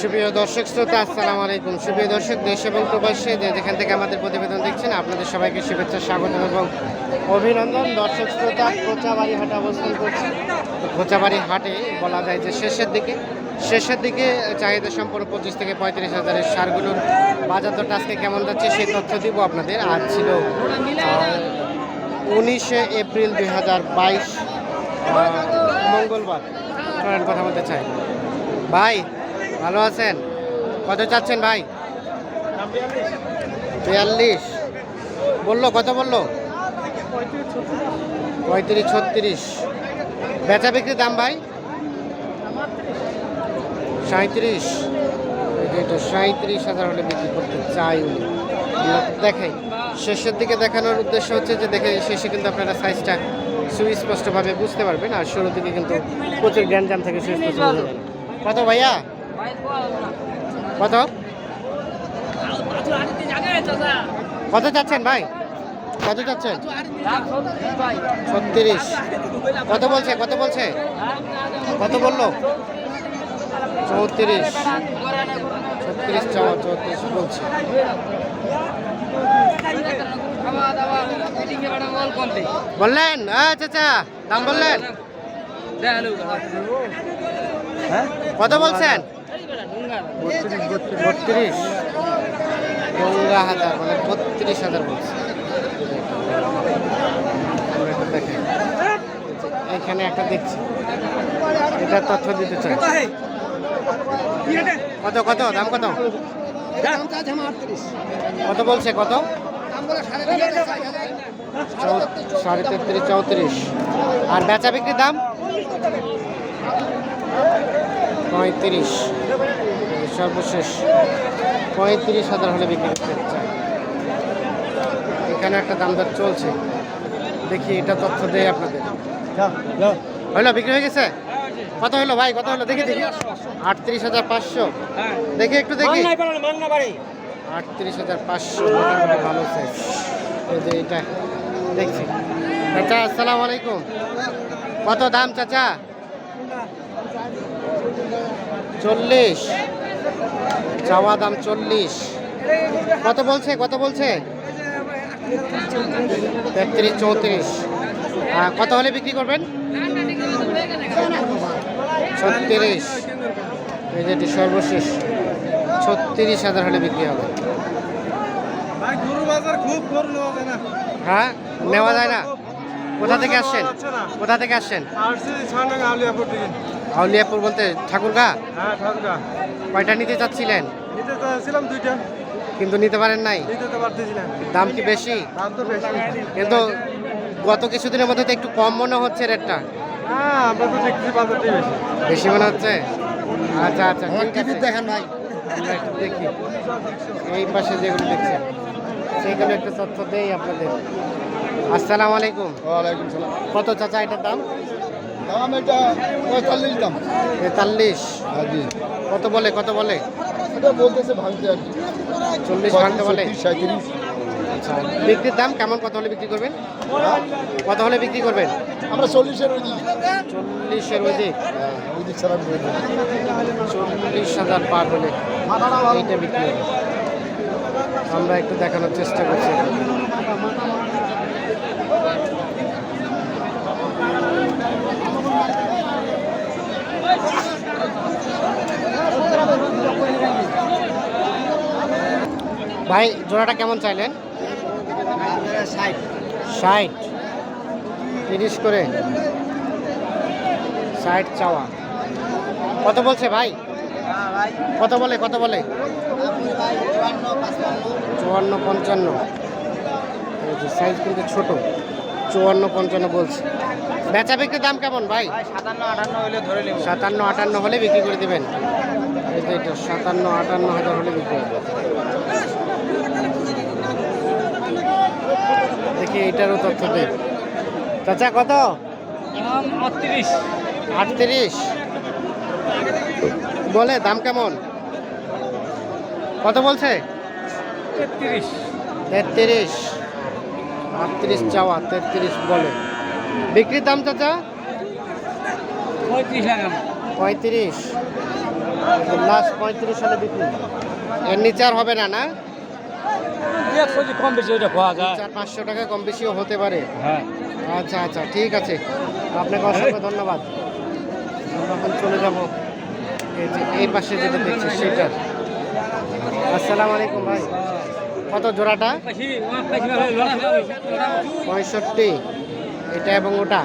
সুপ্রিয় দর্শক, শ্রোতা, আসসালামু আলাইকুম। সুপ্রিয় দর্শক, দেশ এবং প্রবাসী যেখান থেকে আমাদের প্রতিবেদন দেখছেন, আপনাদের সবাইকে শুভেচ্ছা, স্বাগত এবং অভিনন্দন। দর্শক, শ্রোতা কোচাবাড়ি হাটে অবস্থান করছি। তো কোচাবাড়ি হাটে বলা যায় যে শেষের দিকে শেষের দিকে চাহিদা সম্পন্ন পঁচিশ থেকে পঁয়ত্রিশ হাজারের সারগুলোর বাজার দরটা আজকে কেমন যাচ্ছে সেই তথ্য দিব আপনাদের। আজ ছিল উনিশে এপ্রিল দুই হাজার বাইশ মঙ্গলবার। কথা বলতে চাই। ভাই ভালো আছেন? কত চাচ্ছেন ভাই? বিয়াল্লিশ। বলল, কত বলল? পঁয়ত্রিশ, ছত্রিশ। বেচা বিক্রির দাম ভাই? সাঁত্রিশ সাঁত্রিশ হাজার হলে বিক্রি করতে চাই উনি। দেখাই শেষের দিকে দেখানোর উদ্দেশ্য হচ্ছে যে দেখে শেষে কিন্তু আপনারা সাইজটা সুস্পষ্টভাবে বুঝতে পারবেন, আর শুরু থেকে কিন্তু প্রচুর গ্যাঞ্জাম থেকে সুস্পষ্ট কত ভাইয়া? কত? কত চাচ্ছেন ভাই? কত চাচ্ছেন? ছত্রিশ। কত বলছে? কত বলছে? কত বলল? চৌত্রিশ। ছত্রিশ চাওয়া চৌত্রিশ বলছে। বললেন? হ্যাঁ চাচা দাম বললেন? কত বলছেন? বত্রিশ, গঙ্গা হাজার মানে বত্রিশ হাজার বলছে। এখানে একটা দেখছি। এটা তথ্য দিতে চাই। কত কত? দাম কত? কত বলছে? কত? সাড়ে তেত্রিশ, চৌত্রিশ। আর বেচা বিক্রির দাম? পঁয়ত্রিশ। সর্বশেষ পঁয়ত্রিশ হাজার হলে বিক্রি করতে চাই। এখানে একটা দাম দর চলছে। দেখি এটা তথ্য দেয় আপনাদের। হইল বিক্রি হয়ে গেছে? কত হলো ভাই? কত হলো দেখি দেখি। আটত্রিশ হাজার পাঁচশো। দেখি একটু দেখি। আটত্রিশ হাজার পাঁচশো। মোটামুটি ভালো সাইজ এই যে এটা। দেখছি। চাচা আসসালামু আলাইকুম। কত দাম চাচা? চল্লিশ। চাওয়া দাম চল্লিশ। কত বলছে কত বলছে? তেত্রিশ চৌত্রিশ। কত হলে বিক্রি করবেন? ছত্রিশ। এই যেটি সর্বশেষ ছত্রিশ হাজার হলে বিক্রি হবে। হ্যাঁ নেওয়া যায় না? কোথা থেকে আসছেন? কোথা থেকে আসছেন? আউলিয়াপুর বলতে ঠাকুরগা? হ্যাঁ কয়টা নিতে চাচ্ছিলেন? নিতে চাচ্ছিলাম দুইটা। কিন্তু নিতে পারেন নাই? দাম কি বেশি? দাম তো বেশি। কিন্তু গত কিছুদিনের মধ্যে তো একটু কম মনে হচ্ছে রেটটা। হ্যাঁ বেশি। বেশি মনে হচ্ছে? আচ্ছা আচ্ছা দেখেন ভাই দেখি এই পাশে যেগুলো দেখছি সেইগুলো একটু তথ্য দেই আপনাদের। আসসালামু আলাইকুম। ওয়ালাইকুম সালাম। কত চাচা এটার দাম? দাম এটা পঁয়তাল্লিশ দাম। তেতাল্লিশ হ্যাঁ কত বলে কত বলে? এটা বলতেছে ভাঙতে আর কি। চল্লিশ ভাঙতে বলে? সাঁত্রিশ আচ্ছা বিক্রির দাম কেমন কত হলে বিক্রি করবেন? কত হলে বিক্রি করবেন? আমরা চল্লিশের ওই চল্লিশের ওই দিক। চল্লিশ হাজার পার হলে এইটা বিক্রি হবে। আমরা একটু দেখানোর চেষ্টা করছি। ভাই, জোড়াটা কেমন চাইলেন? ষাট। তিরিশ করে। ষাট চাওয়া। কত বলছে ভাই? কত বলে কত বলে? চুয়ান্ন পঞ্চান্ন সাইজ কিন্তু ছোট। চুয়ান্ন পঞ্চান্ন বলছে। বেচা বিক্রির দাম কেমন ভাই? সাতান্ন আটান্ন হলে ধরে নেব। সাতান্ন আটান্ন হলে বিক্রি করে দেবেন? এটা সাতান্ন আটান্ন হাজার হলে বিক্রি হবে। দেখি এটারও তথ্য দেই। চাচা কত? আটত্রিশ। আটত্রিশ? বলে দাম কেমন? কত বলছে? তেত্রিশ। তেত্রিশ। আটত্রিশ চাওয়া তেত্রিশ বলে। বিক্রির দাম চাচা? পঁয়ত্রিশ লাস্ট পঁয়ত্রিশ হলে বিক্রি। এর নিচে আর হবে না না? কম বেশি যায়। চার পাঁচশো টাকা কম বেশিও হতে পারে। হ্যাঁ। আচ্ছা আচ্ছা ঠিক আছে। আপনাকে অসংখ্য ধন্যবাদ। এখন চলে যাব এই যে এই পাশে যেটা দেখছি সেটা আসসালামু আলাইকুম ভাই। কত জোড়াটা? পঁয়ষট্টি। এটা এবং ওটা?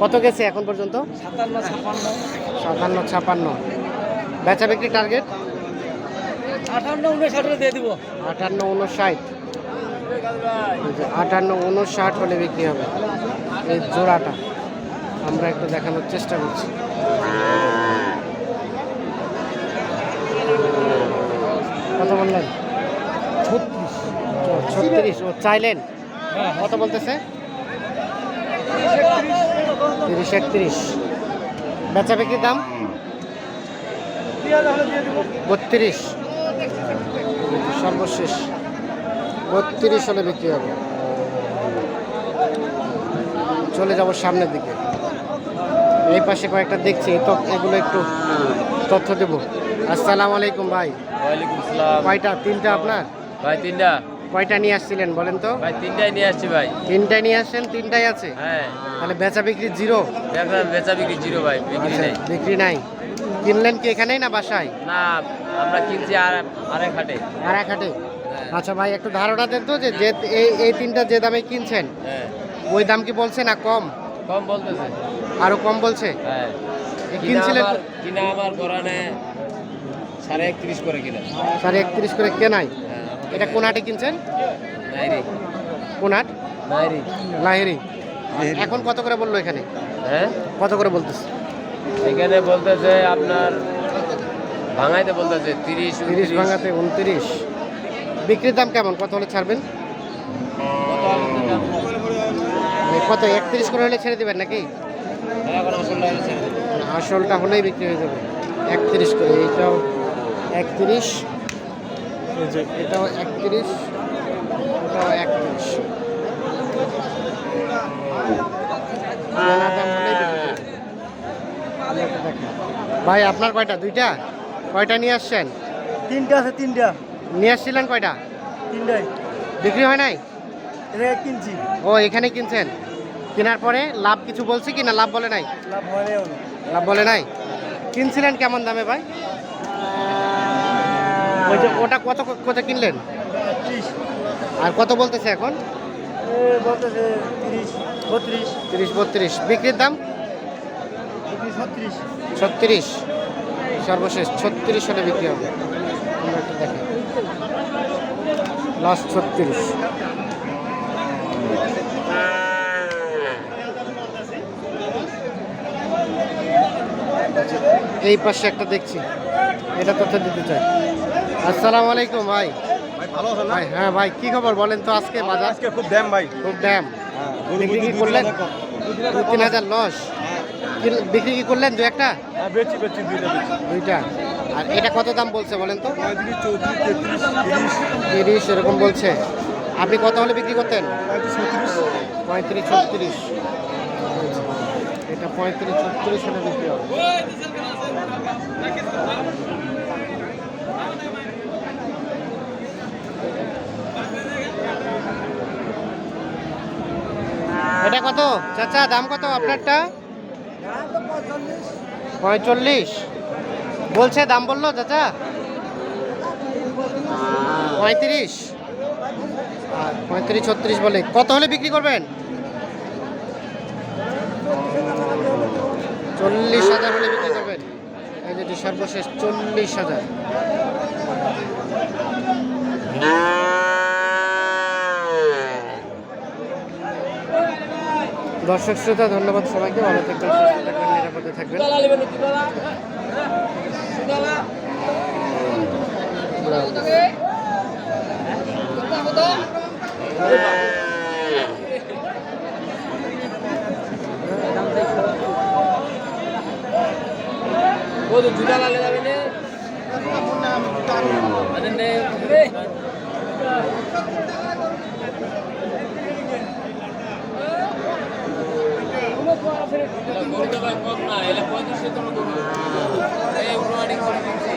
কত গেছে এখন পর্যন্ত? সাতান্ন ছাপান্ন। বেচা বিক্রি টার্গেট? আঠান্ন উনিশ দিয়ে দিব। আটান্ন উনষাট। আটান্ন উনষাট হলে বিক্রি হবে। এই জোড়াটা। আমরা একটু দেখানোর চেষ্টা করছি। কত বললেন? ছত্রিশ ও চাইলেন? হ্যাঁ কত বলতেছে? তিরিশ একত্রিশ। বেচা বিক্রির দাম? বত্রিশ। সর্বশেষ। বত্রিশ হলে বিক্রি হবে। চলে যাব সামনের দিকে। এই পাশে কয়েকটা দেখছি তো এগুলো একটু তথ্য দেব। আসসালামু আলাইকুম ভাই। ওয়ালাইকুম সালাম কয়টা? তিনটা আপনার? ভাই তিনটা। কয়টা নিয়ে আসছিলেন বলেন তো? ভাই তিনটাই নিয়ে আসছি ভাই। তিনটাই নিয়ে আসছেন তিনটাই আছে? হ্যাঁ। তাহলে বেচা বিক্রি জিরো? বেচা বিক্রি জিরো ভাই বিক্রি আচ্ছা, নেই। বিক্রি নাই। কিনলেন কি এখানেই না বাসায়? না আমরা কিনছি আর আরেক হাটে। আর এক হাটে? আচ্ছা ভাই একটু ধারণা দেন তো যে যে এই এই তিনটা যে দামে কিনছেন হ্যাঁ। ওই দাম কি বলছে না কম? কম বলতেছে। আরও কম বলছে? হ্যাঁ। কিনছিলেন কিনা আমার গরানে সাড়ে একত্রিশ করে কিনা। সাড়ে একত্রিশ করে কেনাই। হ্যাঁ এটা কোন হাটে কিনছেন? কোন হাট? লাহেরি এখন কত করে বলল এখানে? হ্যাঁ? কত করে বলতেছে? এখানে বলতেছে আপনার ভাঙাইতে বলতেছে তিরিশ তিরিশ ভাঙাতে উনত্রিশ। বিক্রির দাম কেমন? কত হলে ছাড়বেন? মানে কত একত্রিশ করে হলে ছেড়ে দেবেন নাকি? আসলটা হলেই বিক্রি হয়ে যাবে। একত্রিশ করে এইটাও একত্রিশ। এই যে এটাও একত্রিশ এটাও একত্রিশ। ভাই আপনার কয়টা? দুইটা? কয়টা নিয়ে আসছেন? তিনটা আছে তিনটা। নিয়ে আসছিলেন কয়টা? তিনটাই। বিক্রি হয় নাই? কিনছি। ও এখানে কিনছেন? কেনার পরে লাভ কিছু বলছে কি না? লাভ বলে নাই। লাভ বলে নাই? কিনছিলেন কেমন দামে ভাই? ওই যে ওটা কত কত কিনলেন? আর কত বলতেছে এখন? বলতেছে তিরিশ বত্রিশ। তিরিশ বত্রিশ। বিক্রির দাম? ছত্রিশ। সর্বশেষ ছত্রিশ হলে বিক্রি হবে। দেখি। লাস্ট ছত্রিশ। এই পাশে একটা দেখছি। এটা তথ্য দিতে চাই। আসসালামু আলাইকুম ভাই। ভাই ভালো আছে ভাই হ্যাঁ ভাই কি খবর বলেন তো আজকে বাজার? আজকে খুব ড্যাম ভাই। খুব ড্যাম। বিক্রি কি করলেন? দু তিন হাজার লস। কি- বিক্রি কি করলেন দু একটা? হ্যাঁ বেচি বেচি দুইটা বেচি। দুইটা। আর এটা কত দাম বলছে বলেন তো? তিরিশ। এরকম বলছে। আপনি কত হলে বিক্রি করতেন? পঁয়ত্রিশ ছত্রিশ। এটা পঁয়ত্রিশ ছত্রিশ হলে বিক্রি হবে। এটা কত? চাচা, দাম কত আপনারটা? পঁয়তাল্লিশ বলছে, দাম বলল চাচা? পঁয়ত্রিশ। পঁয়ত্রিশ, ছত্রিশ বলে। কত হলে বিক্রি করবেন? চল্লিশ হাজার হলে বিক্রি করবেন। এই যেটি সর্বশেষ চল্লিশ হাজার। দর্শক শ্রোতা ধন্যবাদ সবাইকে। ভালো থাকবেন সুস্থ থাকবেন নিরাপদে থাকবেন। জুতা লালে যাবে না। La curva es más corta. El es 400, pero tú no lo